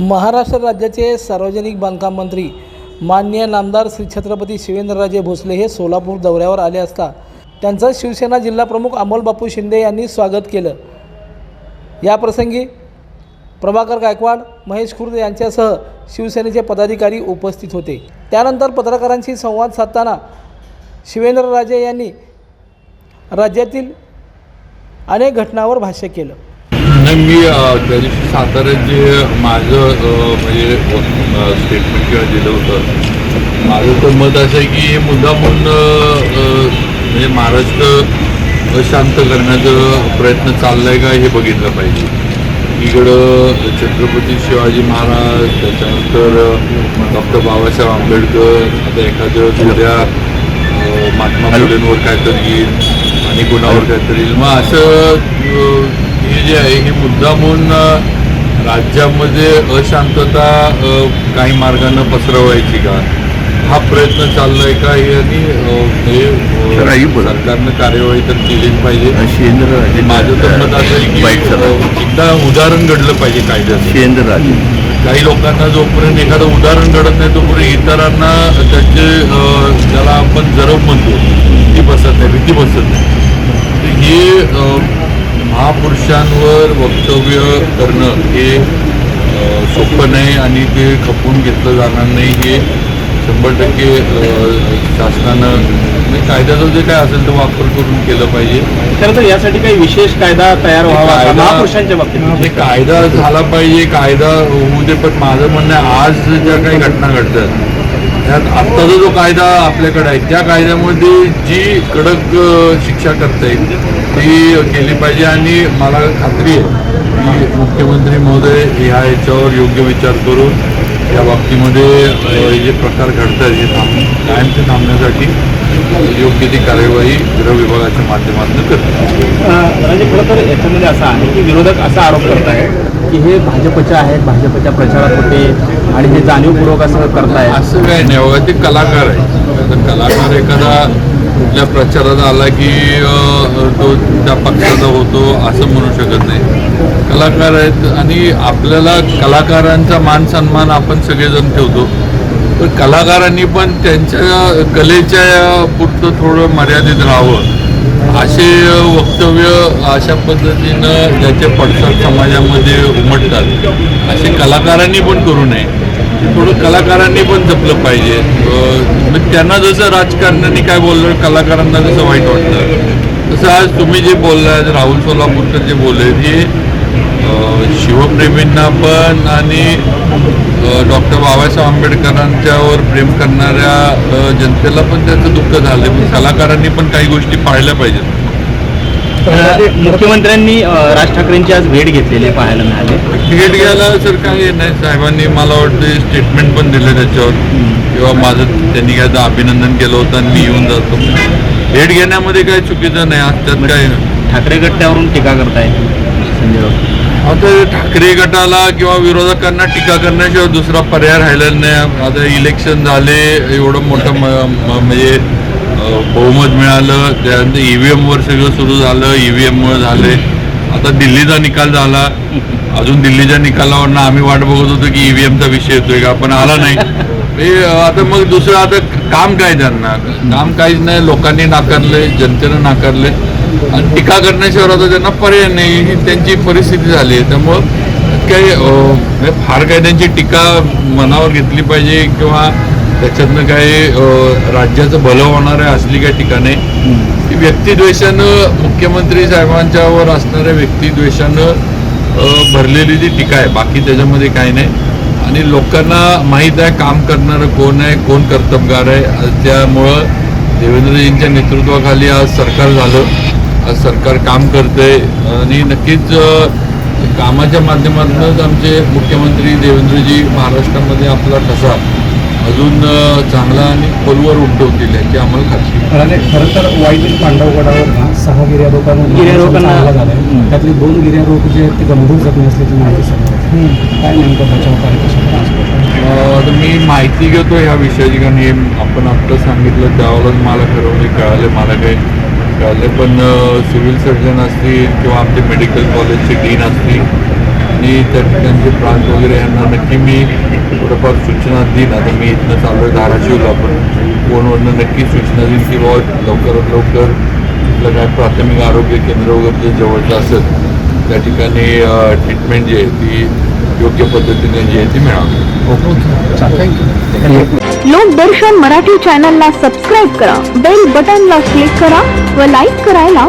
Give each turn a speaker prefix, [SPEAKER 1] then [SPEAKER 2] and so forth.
[SPEAKER 1] महाराष्ट्र राज्याचे सार्वजनिक बांधकाम मंत्री माननीय नामदार श्री छत्रपती शिवेंद्रराजे भोसले हे सोलापूर दौऱ्यावर आले असता त्यांचं शिवसेना जिल्हाप्रमुख अमोलबापू शिंदे यांनी स्वागत केलं. याप्रसंगी प्रभाकर गायकवाड महेश खुर्द यांच्यासह शिवसेनेचे पदाधिकारी उपस्थित होते. त्यानंतर पत्रकारांशी संवाद साधताना शिवेंद्रराजे यांनी राज्यातील अनेक घटनांवर भाष्य केलं.
[SPEAKER 2] नाही मी त्या दिवशी साताऱ्यात जे माझं म्हणजे स्टेटमेंट किंवा दिलं होतं माझं तर मत असं आहे की हे मुद्दामून अ, अ, म्हणजे महाराष्ट्र अशांत करण्याचा प्रयत्न चाललाय का हे बघितलं पाहिजे. इकडं छत्रपती शिवाजी महाराज त्याच्यानंतर डॉक्टर बाबासाहेब आंबेडकर आता एखादं उद्या महात्मा फुलेंवर काहीतरी येईल आणि कुणावर काहीतरी येईल. मग असं हे जे आहे हे मुद्दामून राज्यामध्ये अशांतता काही मार्गानं पसरवायची का? हा प्रयत्न चाललाय का? हे आणि हे. सरकारनं कार्यवाही तर केलीच पाहिजे. माझं तर मत असं एकदा उदाहरण घडलं पाहिजे
[SPEAKER 3] शेंद्रराजे
[SPEAKER 2] काही लोकांना जोपर्यंत एखादं उदाहरण घडत नाही तोपर्यंत इतरांना त्याचे ज्याला आपण जरब म्हणतो ती बसत नाही भीती बसत नाही. हे महापुरुषांवर वक्तव्य करणं हे सोपं नाही आणि ते खपवून घेतलं जाणार नाही हे शंभर टक्के शासनानं म्हणजे कायद्याचा जे काय असेल तो वापर करून केलं पाहिजे.
[SPEAKER 4] खरं तर यासाठी काही विशेष कायदा तयार व्हावा महापुरुषांच्या बाबतीत.
[SPEAKER 2] कायदा झाला पाहिजे कायदा होऊ दे पण माझं म्हणणं आहे आज ज्या काही घटना घडतात त्यात आत्ताचा जो कायदा आपल्याकडे आहे त्या कायद्यामध्ये जी कडक शिक्षा करता येईल ती केली पाहिजे आणि मला खात्री आहे की मुख्यमंत्री महोदय ह्या याच्यावर योग्य विचार करून या बाबतीमध्ये हे जे प्रकार घडतात हे थांब कायमचे थांबण्यासाठी योग्य ती कार्यवाही गृह विभागाच्या माध्यमातून
[SPEAKER 4] म्हणजे खरं तर याच्यामध्ये असं आहे की विरोधक असा आरोप करत आहेत की हे भाजपचे आहेत भाजपच्या प्रचारात होते आणि हे जाणीवपूर्वक असं करतायत.
[SPEAKER 2] असं काय नाही बघा ते कलाकार आहे कलाकार एखादा कुठल्या प्रचारात आला की तो त्या पक्षाचा होतो असं म्हणू शकत नाही. कलाकार आहेत आणि आपल्याला कलाकारांचा मान सन्मान आपण सगळेजण ठेवतो. तर कलाकारांनी पण त्यांच्या कलेच्या पुरतं थोडं मर्यादित राहावं. असे वक्तव्य अशा पद्धतीनं ज्याचे पडसाद समाजामध्ये उमटतात. असे कलाकारांनी पण करू नये. थोडं कलाकारांनी पण जपलं पाहिजे. मग त्यांना जसं राजकारण्यांनी काय बोललं कलाकारांना जसं वाईट वाटतं. तसं आज तुम्ही जे बोललाय राहुल सोलापूरकर जे बोलले हे अं, शिवप्रेमींना पण आणि डॉक्टर बाबासाहेब आंबेडकरांच्यावर प्रेम करणाऱ्या जनतेला पण त्याचं दुःख झालं पण कलाकारांनी पण काही गोष्टी पाळल्या पाहिजेत.
[SPEAKER 4] अं, मुख्यमंत्र्यांनी राज ठाकरेंची आज भेट घेतलेली आहे पाहायला मिळाले.
[SPEAKER 2] भेट घ्यायला सर काय नाही. साहेबांनी मला वाटतं स्टेटमेंट पण दिलं त्याच्यावर. किंवा माझं त्यांनी काय अभिनंदन केलं होतं आणि मी येऊन जातो. भेट घेण्यामध्ये काही चुकीचं नाही. आज त्यात काय?
[SPEAKER 4] ठाकरे गट त्यावरून टीका करताय संजय राऊत?
[SPEAKER 2] आता ठाकरे गटाला किंवा विरोधकांना टीका करण्याशिवाय दुसरा पर्याय राहिलेला नाही. आता इलेक्शन झाले एवढं मोठं म्हणजे बहुमत मिळालं. त्यानंतर ई व्ही एमवर सगळं सुरू झालं. ई व्ही एममुळे झाले. आता दिल्लीचा निकाल झाला. अजून दिल्लीच्या निकालावरनं आम्ही वाट बघत होतो की ई व्ही एमचा विषय येतोय का? पण आला नाही. आता मग दुसरं आता काम काय त्यांना? काम काहीच नाही लोकांनी नाकारले जनतेनं नाकारले. आणि टीका करण्याशिवाय आता त्यांना पर्याय नाही ही त्यांची परिस्थिती झाली आहे. त्यामुळं काही फार काही त्यांची टीका मनावर घेतली पाहिजे किंवा त्याच्यातनं काही राज्याचं भलं होणार आहे असली काही ठिकाणे ती व्यक्तिद्वेषानं मुख्यमंत्री साहेबांच्यावर असणाऱ्या व्यक्तिद्वेषानं भरलेली ती टीका आहे बाकी त्याच्यामध्ये काही नाही. आणि लोकांना माहीत आहे काम करणारं कोण आहे कोण कर्तबगार आहे त्यामुळं देवेंद्रजींच्या नेतृत्वाखाली आज सरकार झालं आज सरकार काम करतंय आणि नक्कीच कामाच्या माध्यमातूनच आमचे मुख्यमंत्री देवेंद्रजी महाराष्ट्रामध्ये आपला ठसा अजून चांगला आणि खोलवर उमटवतील याची आम्हाला खात्री
[SPEAKER 5] खरं तर वाईट पांडवगडावर ना सहा झालाय
[SPEAKER 4] हम्म.
[SPEAKER 5] त्यातले दोन गिर्यारोहक जे आहेत ते गंभीर जखमी असल्याची माहिती आहे. काय नेमकं बचाव काय
[SPEAKER 2] मी माहिती घेतो ह्या विषयाची कारण हे आपण आत्ता सांगितलं त्यावरच मला ठरवले कळाले मला काही कळाले. पण सिव्हिल सर्जन असतील किंवा आमचे मेडिकल कॉलेजचे डीन असतील आणि त्या ठिकाणचे प्रांत वगैरे यांना नक्की मी थोडंफार सूचना देईन. आता मी इथनं चालू आहे धाराशिवला पण फोनवरनं नक्की सूचना देईन की बाबा लवकरात लवकर आपलं काय प्राथमिक आरोग्य केंद्र वगैरे जे जवळचं असेल त्या ठिकाणी ट्रीटमेंट जी आहे ती योग्य पद्धतीने जी आहे ती मिळावी.
[SPEAKER 3] लोकदर्शन मराठी चॅनलला सबस्क्राईब करा बेल बटनला क्लिक करा व लाईक करायला